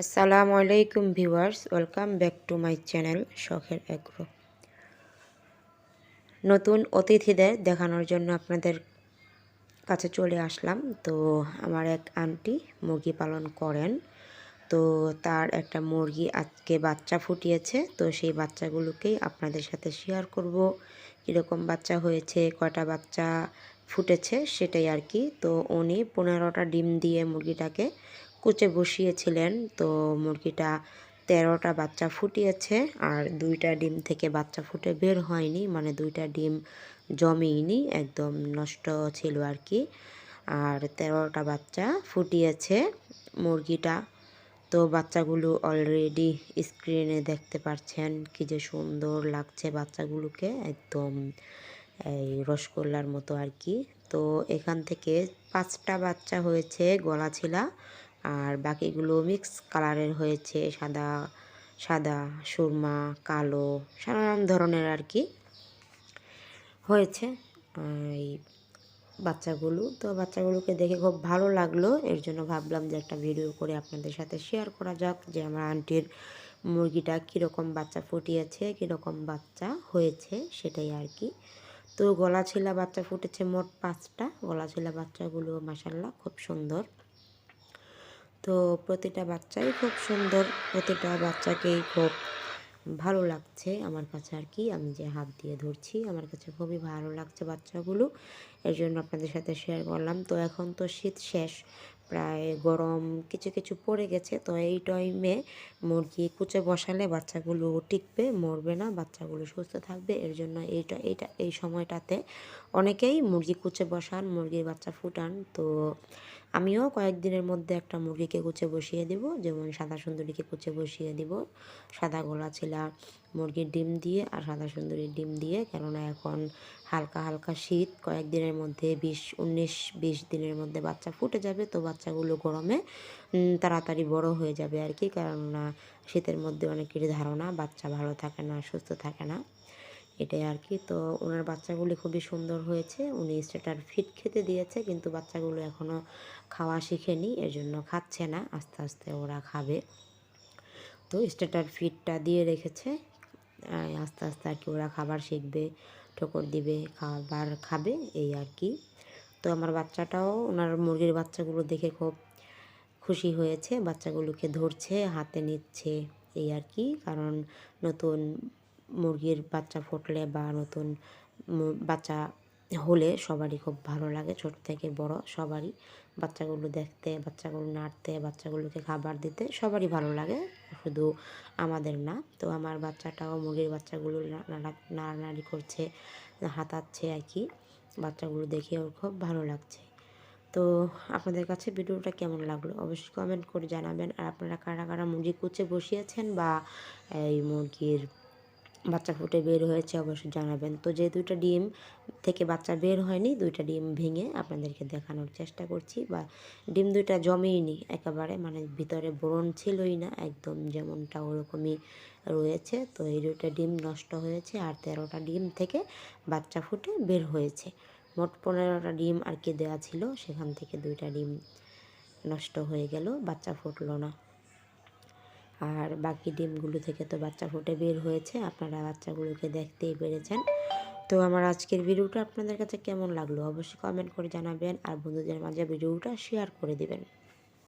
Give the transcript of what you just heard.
আসসালামু আলাইকুম viewers, welcome back to my channel শখের এগ্রো নতুন অতিথিদের দেখানোর জন্য আপনাদের কাছে চলে আসলাম। তো আমার এক আন্টি মুরগি পালন করেন। তো তার একটা মুরগি আজকে বাচ্চা ফুটিয়েছে। তো সেই বাচ্চাগুলোকেই আপনাদের সাথে শেয়ার করব। কীরকম বাচ্চা হয়েছে, কয়টা বাচ্চা ফুটেছে সেটাই আর কি। তো উনি পনেরোটা ডিম দিয়ে মুরগিটাকে কুচে বসিয়েছিলেন, তো মুরগিটা তেরোটা বাচ্চা ফুটিয়েছে আর দুইটা ডিম থেকে বাচ্চা ফুটে বের হয়নি মানে দুইটা ডিম জমেইনি, একদম নষ্ট ছিল আর কি। আর তেরোটা বাচ্চা ফুটিয়েছে মুরগিটা, তো বাচ্চাগুলো অলরেডি স্ক্রিনে দেখতে পাচ্ছেন কি যে সুন্দর লাগছে বাচ্চাগুলোকে, একদম এই রসগোল্লার মতো আর কি। তো এখান থেকে পাঁচটা বাচ্চা হয়েছে গলা ছিলা আর বাকিগুলো মিক্স কালারের হয়েছে, সাদা সাদা, সুরমা, কালো, নানান ধরনের আর কি হয়েছে। এই বাচ্চাগুলো, তো বাচ্চাগুলোকে দেখে খুব ভালো লাগল। এর জন্য ভাবলাম যে একটা ভিডিও করে আপনাদের সাথে শেয়ার করা যাক যে আমার আন্টির মুরগিটা কীরকম বাচ্চা ফুটিয়েছে, কীরকম বাচ্চা হয়েছে সেটাই আর কি। তো গলা ছিলা বাচ্চা ফুটেছে মোট পাঁচটা। গলা ছিলা বাচ্চাগুলো মাসাল্লাহ খুব সুন্দর। তো প্রতিটা বাচ্চাই খুব সুন্দর, প্রতিটা বাচ্চাকেই খুব ভালো লাগছে আমার কাছে আর কি। আমি যে হাত দিয়ে ধরছি, আমার কাছে খুবই ভালো লাগছে বাচ্চাগুলো। এর জন্য আপনাদের সাথে শেয়ার করলাম। তো এখন তো শীত শেষ প্রায় গরম কিছু কিছু পড়ে গেছে। তো এই টাইমে মুরগি কুচে বসালে বাচ্চাগুলো টিকবে, মরবে না, বাচ্চাগুলো সুস্থ থাকবে। এর জন্য এইটা এইটা, এই সময়টাতে অনেকেই মুরগি কুচে বসান, মুরগির বাচ্চা ফুটান। তো আমিও কয়েকদিনের মধ্যে একটা মুরগিকে কুচে বসিয়ে দিব। যেমন সাদা সুন্দরীকে কুচে বসিয়ে দিব। সাদা গোলা ছিলা মুরগির ডিম দিয়ে আর সাদা সুন্দরীর ডিম দিয়ে। কেননা এখন হালকা হালকা শীত, কয়েকদিনের মধ্যে বিশ, উনিশ, বিশ দিনের মধ্যে বাচ্চা ফুটে যাবে। তো বাচ্চাগুলো গরমে তাড়াতাড়ি বড় হয়ে যাবে আর কি কেননা শীতের মধ্যে অনেকেরই ধারণা, বাচ্চা ভালো থাকে না, সুস্থ থাকে না। এটাই আর কি তো ওনার বাচ্চাগুলি খুবই সুন্দর হয়েছে। উনি স্টেটার ফিট খেতে দিয়েছে, কিন্তু বাচ্চাগুলো এখনও খাওয়া শিখেনি এর জন্য খাচ্ছে না। আস্তে আস্তে ওরা খাবে। তো স্টেটার ফিটটা দিয়ে রেখেছে। আস্তে আস্তে আর কি ওরা খাবার শিখবে, ঠোকর দিবে, খাবার খাবে, এই আর কি তো আমার বাচ্চাটাও, ওনার মুরগির বাচ্চাগুলো দেখে খুব খুশি হয়েছে। বাচ্চাগুলোকে ধরছে, হাতে নিচ্ছে, এই আর কি। কারণ নতুন মুরগির বাচ্চা ফুটলে বা নতুন বাচ্চা হলে সবারই খুব ভালো লাগে, ছোট থেকে বড় সবারই। বাচ্চাগুলো দেখতে, বাচ্চাগুলো নাড়তে, বাচ্চাগুলোকে খাবার দিতে সবারই ভালো লাগে, শুধু আমাদের না। তো আমার বাচ্চাটাও মুরগির বাচ্চাগুলো নাড়া নাড়ানাড়ি করছে, হাতাচ্ছে আর কি। বাচ্চাগুলো দেখে ওর খুব ভালো লাগছে। তো আপনাদের কাছে ভিডিওটা কেমন লাগল? অবশ্যই কমেন্ট করে জানাবেন। আর আপনারা কারা কারা মুরগি কুচে বসিয়েছেন বা এই মুরগির বাচ্চা ফুটে বের হয়েছে অবশ্যই জানাবেন। তো যে দুইটা ডিম থেকে বাচ্চা বের হয়নি, দুইটা ডিম ভেঙে আপনাদেরকে দেখানোর চেষ্টা করছি। বা ডিম দুইটা জমেইনি একেবারে মানে ভিতরে ব্রণ ছিলই না, একদম যেমনটা ওরকমই রয়েছে। তো এই দুইটা ডিম নষ্ট হয়েছে, আর তেরোটা ডিম থেকে বাচ্চা ফুটে বের হয়েছে। মোট পনেরোটা ডিম আর কি দেওয়া ছিল, সেখান থেকে দুইটা ডিম নষ্ট হয়ে গেল, বাচ্চা ফুটলো না। আর বাকি ডিমগুলো থেকে তো বাচ্চা ফুটে বের হয়েছে, আপনারা বাচ্চাগুলোকে দেখতেই পেরেছেন। তো আমার আজকের ভিডিওটা আপনাদের কাছে কেমন লাগল অবশ্যই কমেন্ট করে জানাবেন, আর বন্ধুদের মাঝে ভিডিওটা শেয়ার করে দেবেন।